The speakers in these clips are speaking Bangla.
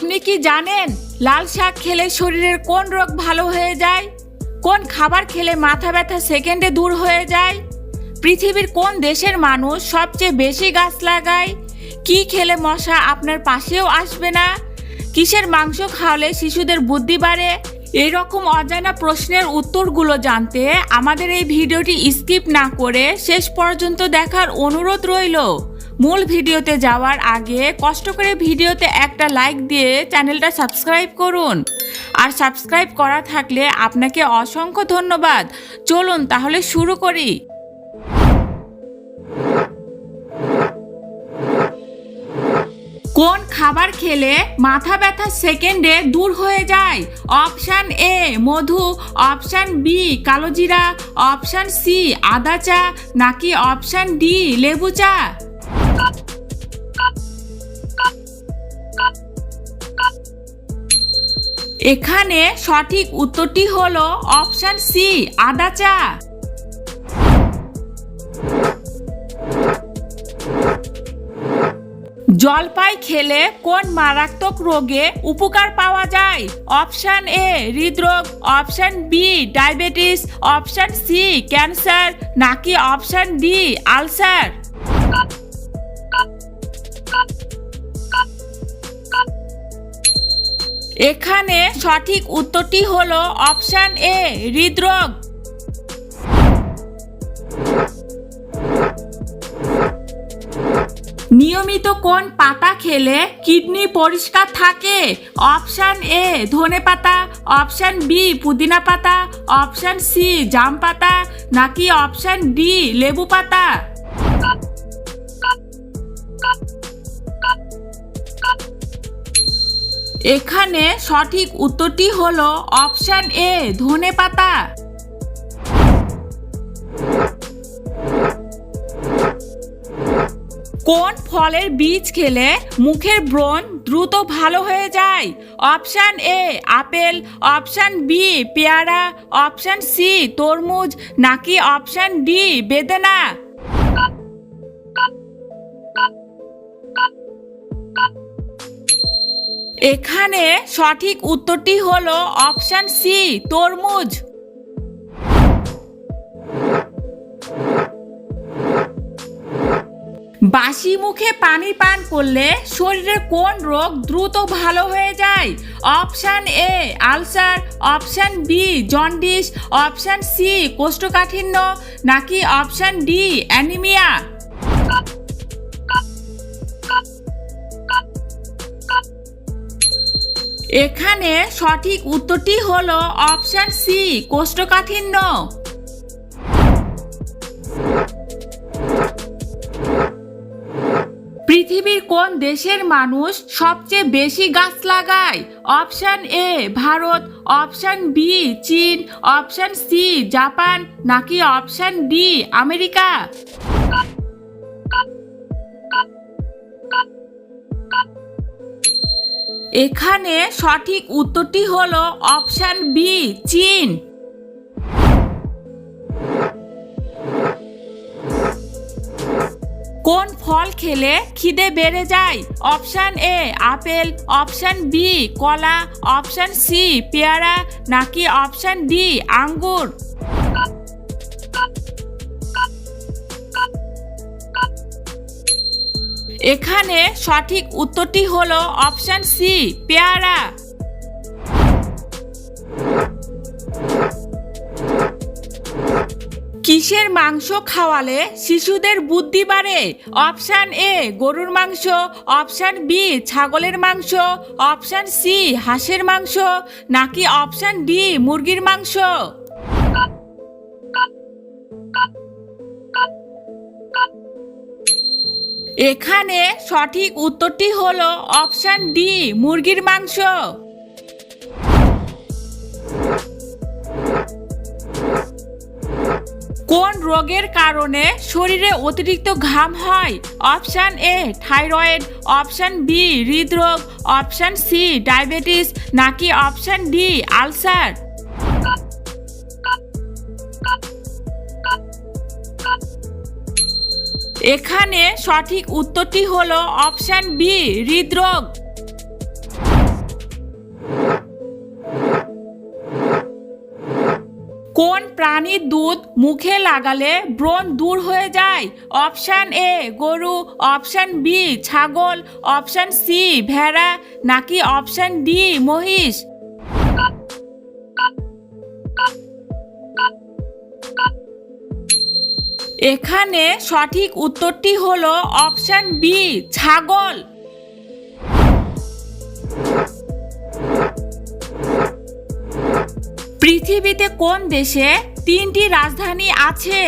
আপনি কি জানেন লাল শাক খেলে শরীরের কোন রোগ ভালো হয়ে যায়? কোন খাবার খেলে মাথা ব্যথা সেকেন্ডে দূর হয়ে যায়? পৃথিবীর কোন দেশের মানুষ সবচেয়ে বেশি গাছ লাগায়? কি খেলে মশা আপনার পাশেও আসবে না? কিসের মাংস খাওয়ালে শিশুদের বুদ্ধি বাড়ে? এরকম অজানা প্রশ্নের উত্তরগুলো জানতে আমাদের এই ভিডিওটি স্কিপ না করে শেষ পর্যন্ত দেখার অনুরোধ রইল। মূল ভিডিওতে যাওয়ার আগে কষ্ট করে ভিডিওতে একটা লাইক দিয়ে চ্যানেলটা সাবস্ক্রাইব করুন। আর সাবস্ক্রাইব করা থাকলে আপনাকে অসংখ্য ধন্যবাদ। চলুন তাহলে শুরু করি। কোন খাবার খেলে মাথা ব্যথা সেকেন্ডে দূর হয়ে যায়? অপশান এ মধু। অপশান বি কালোজিরা। অপশান সি আদা চা। নাকি অপশান ডি লেবু চা? এখানে সঠিক উত্তরটি হলো অপশান সি আদা চা। জলপাই খেলে কোন মারাত্মক রোগে উপকার পাওয়া যায়? অপশান এ হৃদরোগ। Option B diabetes. Option C cancer. নাকি অপশান ডি আলসার? এখানে সঠিক উত্তরটি হলো অপশান এ, হৃদরোগ। নিয়মিত কোন পাতা খেলে কিডনি পরিষ্কার থাকে? অপশান এ, ধনে পাতা, অপশান বি, পুদিনা পাতা, অপশান সি, জাম পাতা, নাকি অপশান ডি, লেবু পাতা? এখানে সঠিক উত্তরটি হলো অপশান এ, ধনে পাতা। কোন ফলের বীজ খেলে মুখের ব্রণ দ্রুত ভালো হয়ে যায়? Option A, apple, option B, পেয়ারা, অপশান সি, তরমুজ, নাকি অপশান ডি, বেদানা? এখানে সঠিক উত্তরটি হলো অপশান সি, তরমুজ। বাসি মুখে পানি পান করলে শরীরের কোন রোগ দ্রুত ভালো হয়ে যায়? Option A, ulcer. Option B, jaundice. Option C, কোষ্ঠকাঠিন্য। নাকি অপশান ডি, অ্যানিমিয়া? এখানে সঠিক উত্তরটি হলো অপশান সি, কোষ্ঠকাঠিন্য। পৃথিবীর কোন দেশের মানুষ সবচেয়ে বেশি গাছ লাগায়? Option A, Bharat, option B, চীন, অপশান সি, জাপান, নাকি অপশান ডি, আমেরিকা? এখানে সঠিক উত্তরটি হলো অপশান বি চীন। কোন ফল খেলে খিদে বেড়ে যায়? Option A apple. Option B কলা। অপশান সি পেয়ারা। নাকি অপশান ডি আঙ্গুর? এখানে সঠিক উত্তরটি হলো অপশান সি, পেয়ারা। কিসের মাংস খাওয়ালে শিশুদের বুদ্ধি বাড়ে? অপশান এ, গরুর মাংস। অপশান বি, ছাগলের মাংস। অপশান সি, হাঁসের মাংস। নাকি অপশান ডি, মুরগির মাংস? এখানে সঠিক উত্তরটি হলো অপশান ডি, মুরগির মাংস। কোন রোগের কারণে শরীরে অতিরিক্ত ঘাম হয়? Option A, thyroid. Option B, হৃদরোগ। Option C, diabetes. নাকি অপশান ডি, আলসার? এখানে সঠিক উত্তরটি হলো অপশান বি, হৃদরোগ। কোন প্রাণীর দুধ মুখে লাগালে ব্রণ দূর হয়ে যায়? অপশান এ, গরু। অপশান বি, ছাগল। অপশান সি, ভেড়া। নাকি অপশান ডি, মহিষ? এখানে সঠিক উত্তরটি হলো অপশান বি ছাগল। পৃথিবীতে কোন দেশে তিনটি রাজধানী আছে?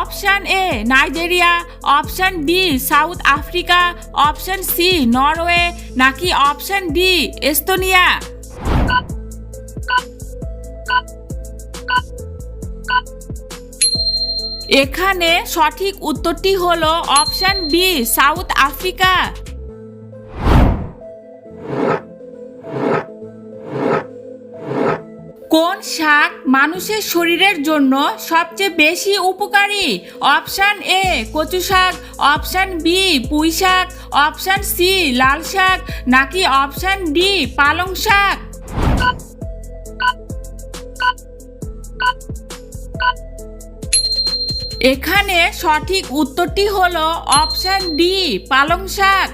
Option A Nigeria. Option B South Africa. Option C Norway. নাকি অপশান ডি এস্তোনিয়া? এখানে সঠিক উত্তরটি হলো অপশান বি সাউথ আফ্রিকা। কোন শাক মানুষের শরীরের জন্য সবচেয়ে বেশি উপকারী? অপশান এ কচু শাক। অপশান বি পুঁই শাক। অপশান সি লাল শাক। নাকি অপশান ডি পালং শাক? এখানে সঠিক উত্তরটি হলো অপশান ডি, পালং শাক।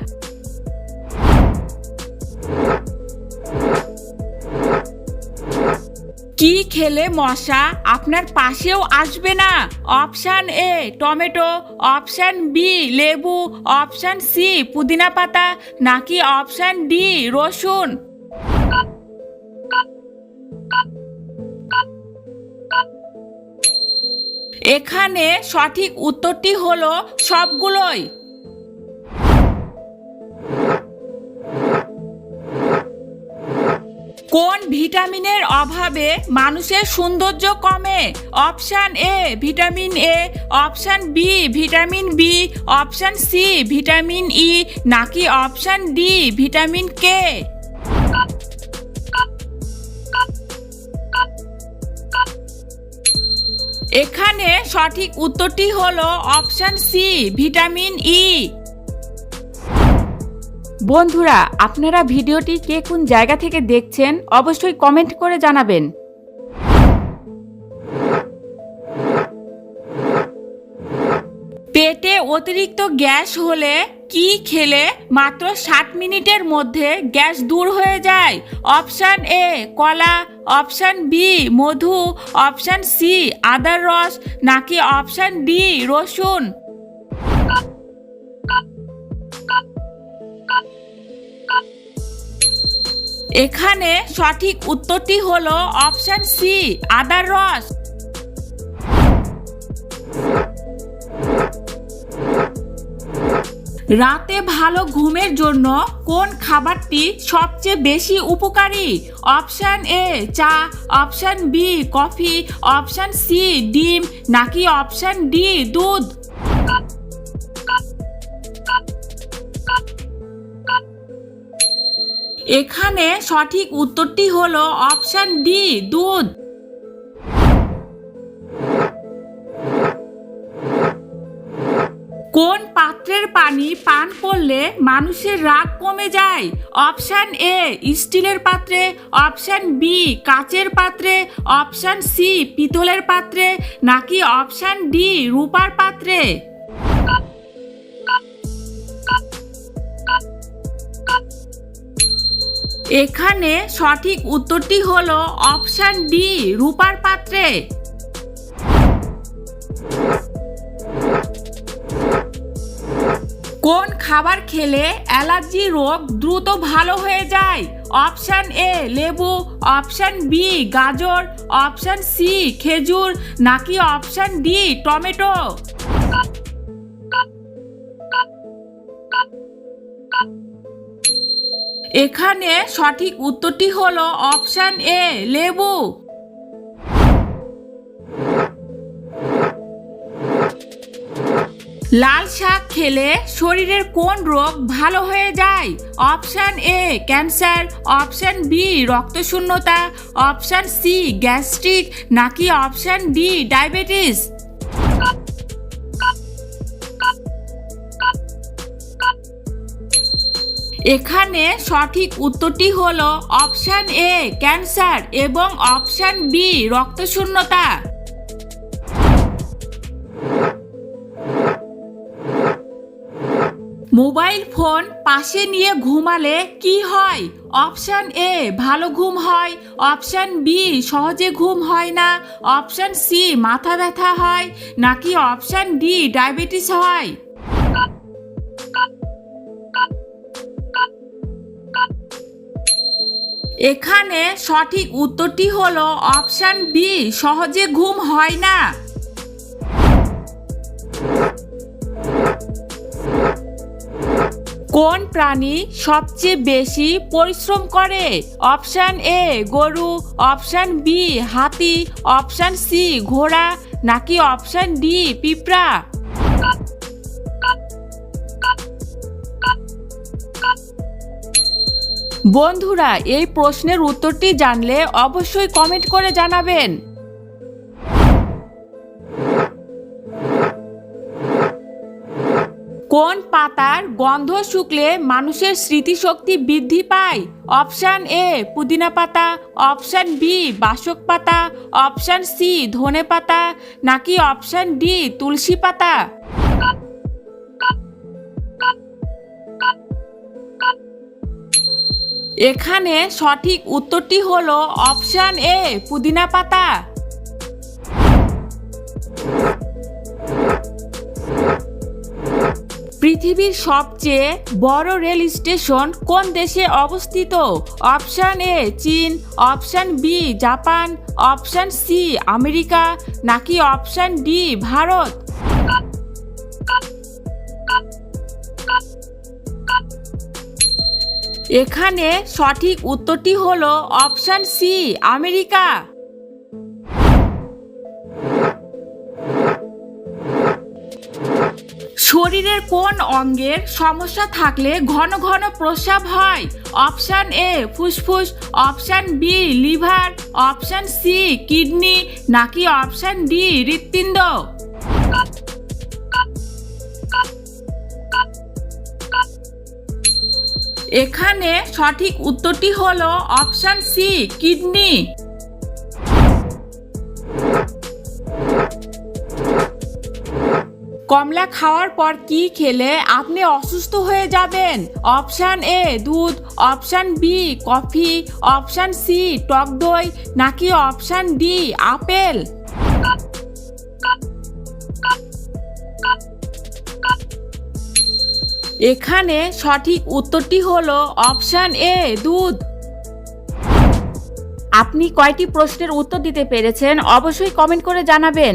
কি খেলে মশা আপনার পাশেও আসবে না? Option A, tomato. Option B, লেবু। অপশান সি, পুদিনা পাতা। নাকি অপশান ডি, রসুন? এখানে সঠিক উত্তরটি হলো সবগুলোই। কোন ভিটামিনের অভাবে মানুষের সৌন্দর্য কমে? Option A vitamin A, option B vitamin B, option C vitamin E, নাকি অপশান ডি ভিটামিন কে? এখানে সঠিক উত্তরটি হলো অপশান সি, ভিটামিন ই। বন্ধুরা, আপনারা ভিডিওটি কে কোন জায়গা থেকে দেখছেন, অবশ্যই কমেন্ট করে জানাবেন। অতিরিক্ত গ্যাস হলে কি খেলে মাত্র ষাট মিনিটের মধ্যে গ্যাস দূর হয়ে যায়? অপশান এ কলা। অপশান বি মধু। অপশান সি আদার রস। নাকি অপশান ডি রসুন? এখানে সঠিক উত্তরটি হলো অপশান সি আদার রস। রাতে ভালো ঘুমের জন্য কোন খাবারটি সবচেয়ে বেশি উপকারী? অপশান এ, চা, option B, coffee, option C, ডিম, নাকি অপশান ডি, দুধ? এখানে সঠিক উত্তরটি হলো অপশান ডি, দুধ। কোন পাত্রের পানি পান করলে মানুষের রাগ কমে যায়? অপশান এ স্টিলের পাত্রে। অপশান বি কাচের পাত্রে। অপশান সি পিতলের পাত্রে। নাকি অপশান ডি রূপার পাত্রে? এখানে সঠিক উত্তরটি হলো অপশান ডি রূপার পাত্রে। কোন খাবার খেলে অ্যালার্জি রোগ দ্রুত ভালো হয়ে যায়? অপশান এ, লেবু, অপশান বি, গাজর, অপশান সি, খেজুর, নাকি অপশান ডি, টমেটো? এখানে সঠিক উত্তরটি হলো অপশান এ, লেবু। লাল শাক খেলে শরীরের কোন রোগ ভালো হয়ে যায়? Option A, cancer. Option B, রক্তশূন্যতা। Option C, gastric. নাকি অপশান ডি, ডায়াবেটিস? এখানে সঠিক উত্তরটি হলো অপশান এ, ক্যান্সার এবং অপশান বি, রক্তশূন্যতা। মোবাইল ফোন পাশে নিয়ে ঘুমালে কি হয়? অপশান এ ভালো ঘুম হয়। অপশান বি সহজে ঘুম হয় না। অপশান সি মাথা ব্যথা হয়। নাকি অপশান ডি ডায়াবেটিস হয়? এখানে সঠিক উত্তরটি হলো অপশান বি সহজে ঘুম হয় না। কোন প্রাণী সবচেয়ে বেশি পরিশ্রম করে? অপশান এ গরু। অপশান বি হাতি। অপশান সি ঘোড়া। নাকি অপশান ডি পিঁপড়া? বন্ধুরা, এই প্রশ্নের উত্তরটি জানলে অবশ্যই কমেন্ট করে জানাবেন। কোন পাতার গন্ধ শুকলে মানুষের স্মৃতিশক্তি বৃদ্ধি পায়? অপশান এ, পুদিনা পাতা, অপশান বি, বাসক পাতা, অপশান সি, ধনে পাতা, নাকি অপশান ডি, তুলসী পাতা? এখানে সঠিক উত্তরটি হলো অপশান এ, পুদিনা পাতা। পৃথিবীর সবচেয়ে বড় রেল স্টেশন কোন দেশে অবস্থিত? অপশান এ, চীন, option B, Japan, option C, America, নাকি অপশান ডি, ভারত? এখানে সঠিক উত্তরটি হলো অপশান সি, আমেরিকা। শরীরের কোন অঙ্গের সমস্যা থাকলে ঘন ঘন প্রস্রাব হয়? অপশান এ ফুসফুস। Option B liver. Option C kidney. নাকি অপশান ডি হৃৎপিণ্ড? এখানে সঠিক উত্তরটি হলো অপশান সি কিডনি। কমলা খাওয়ার পর কি খেলে আপনি অসুস্থ হয়ে যাবেন? অপশান এ, দুধ, option B, coffee, option C, টক দই, নাকি অপশান ডি, আপেল? এখানে সঠিক উত্তরটি হলো অপশান এ, দুধ। আপনি কয়টি প্রশ্নের উত্তর দিতে পেরেছেন অবশ্যই কমেন্ট করে জানাবেন।